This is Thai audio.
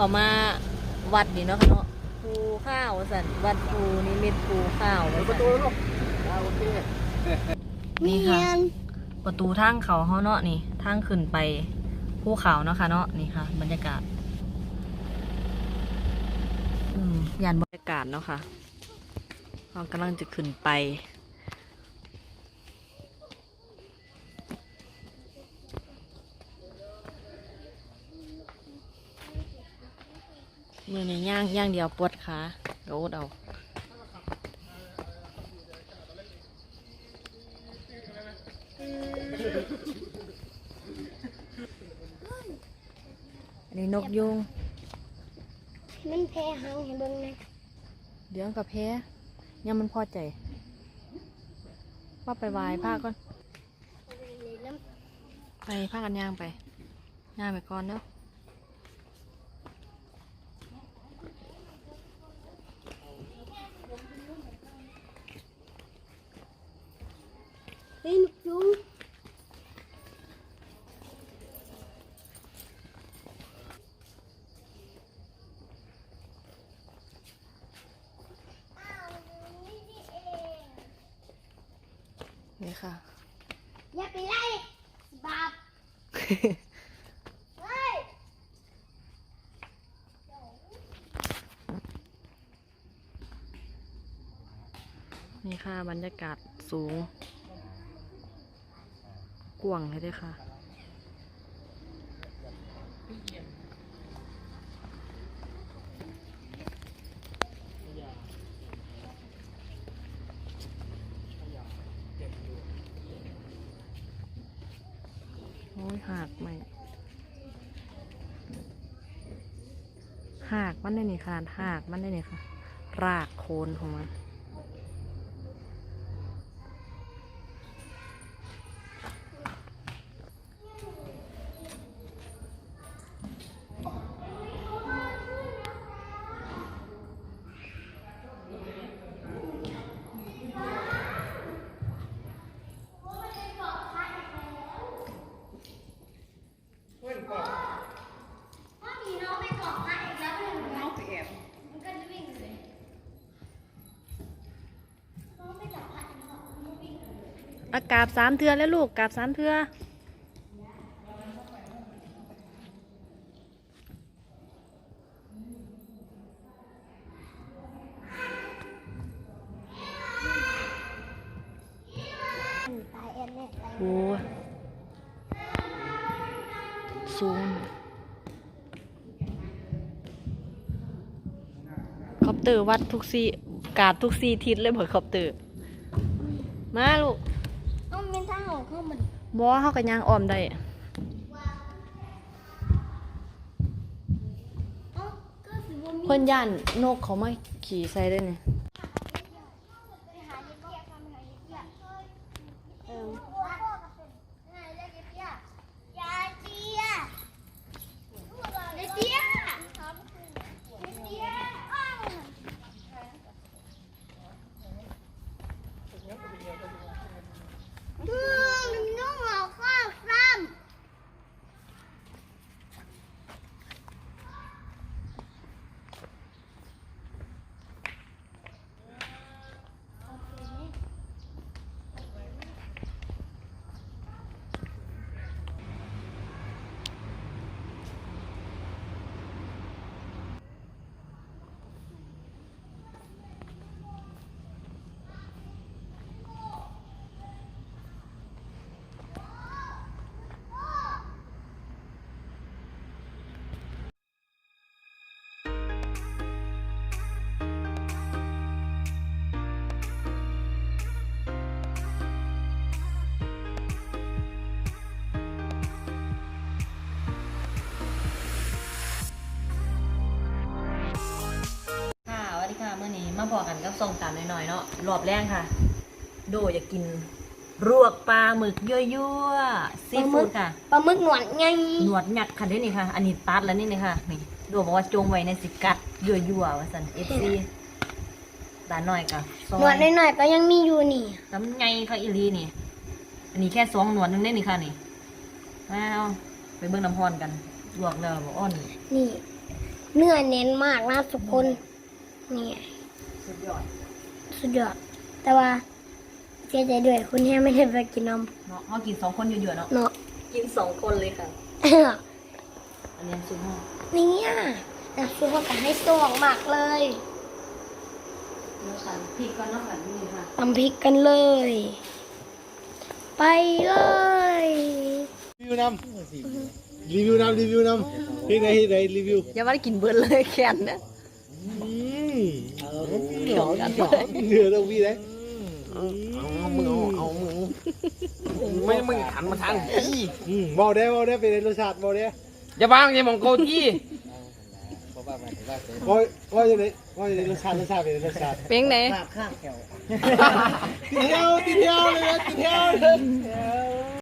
ก็มาวัดนี่เนาะค่ะเนาะภูข้าวสันวัดภูนิมิตภูข้าวว่าประซั่นตูลูกอ่าโอเคนี่ค่ะ ประตูทางเขาเฮาเนาะนี่ทางขึ้นไปภูเขาเนาะค่ะเนาะนี่ค่ะ บรรยากาศอืมยานบรรยากาศเนาะค่ะเรากำลังจะขึ้นไป มือในย่างย่างเดียวปวดขาโดดเอาอันนี้นกยุง มันแพ้หางให้เบิ่งนะเดี๋ยวกับแพ้ยังมันพอใจ ว่าไปวายผ้าก่อนเลยน้ไปผ้ากันย่างไปย่างไปก่อนเนาะำเฮ้ย นกยุงนี่ค่ะ อย่าไปไล่บาปเฮ้ยนี่ค่ะบรรยากาศสูง กวงเลยด้วยค่ะ โอ้ยหักไหมหักมันได้นี่ค่ะหักมันได้นี่ค่ะ รากโคนของมัน พ่อหนีน้องไปเกาะพระอีกแล้วเป็นยังไงมันก็จะวิ่งเลยน้องไปเกาะพระอีกแล้วมันก็วิ่งเลย อากาศสามเทือแล้วลูกกาบสามเทือตายแอนแน่ตายโอ้สูงคอปเตอร์วัดทุกซีกาดทุกซีทิศเลยเบิดคอปเตอร์ มาลูก องเขาเหมือนบอเขากันยางออมได้เอ้าก็สิบ่มีเพิ่นย่านนกเขามาขี่ใส่ได้เนี่ย มื่อนี้มาพอกันกับส่งตามหน่อยๆเนาะรอบแรกค่ะ โดอยากกินรวกปลาหมึกยั่วๆซีฟู้ดค่ะปลาหมึกหนวดไงหนวดหยักค่ะนี่นี่ค่ะ อันนี้ตัดแล้วนี่นี่ค่ะนี่ดูบอกว่าจงไว้ในสิกัดยั่วยั่วๆว่าสันเอฟซีตาหน่อยกับซอหนวดยหน่อยๆก็ยังมีอยู่นี่ตำไงค่ะอีหลีนี่ อันนี้แค่สองหนวดนึงได้นี่ค่ะนี่มาเอาไปเบิ่งน้ำพรกันลวกแล้วบอกอ้อนนี่ เนื้อเน้นมากนะทุกคนนี่ สุดยอดสุดยอด แต่ว่าเสียใจด้วยคุณแม่ไม่ได้ไปกินนมเนาะเขากินสองคนอยู่ๆเนาะเนาะกินสองคนเลยค่ะอันนี้ซุปห้องเนี่ยน้ำซุปก็ให้สวงมากเลยเนื้อสันพริกก็นอกสันนี่ค่ะทำพริกกันเลย ไปเลยรีวิวนำรีวิวนำรีวิวนำที่ไหนที่ไหนรีวิวอย่ามากินเบิร์ดเลยแขนนะอืมเหนียวเหนียวเหนือตรงพี่เลยเอามึงเอาเอามึงไม่มึงหันมาทางพี่มบอกได้บอกได้เป็นรสชาติบอกได้อย่าบ้างอย่ามองโกที่ว่าว่าจะไหนว่าจะไหนรสชาติรสชาติเป็นรสชาติเป็นไหนข้างแถวติดเที่ยวติดเที่ยวเลยติดเที่ยวเลย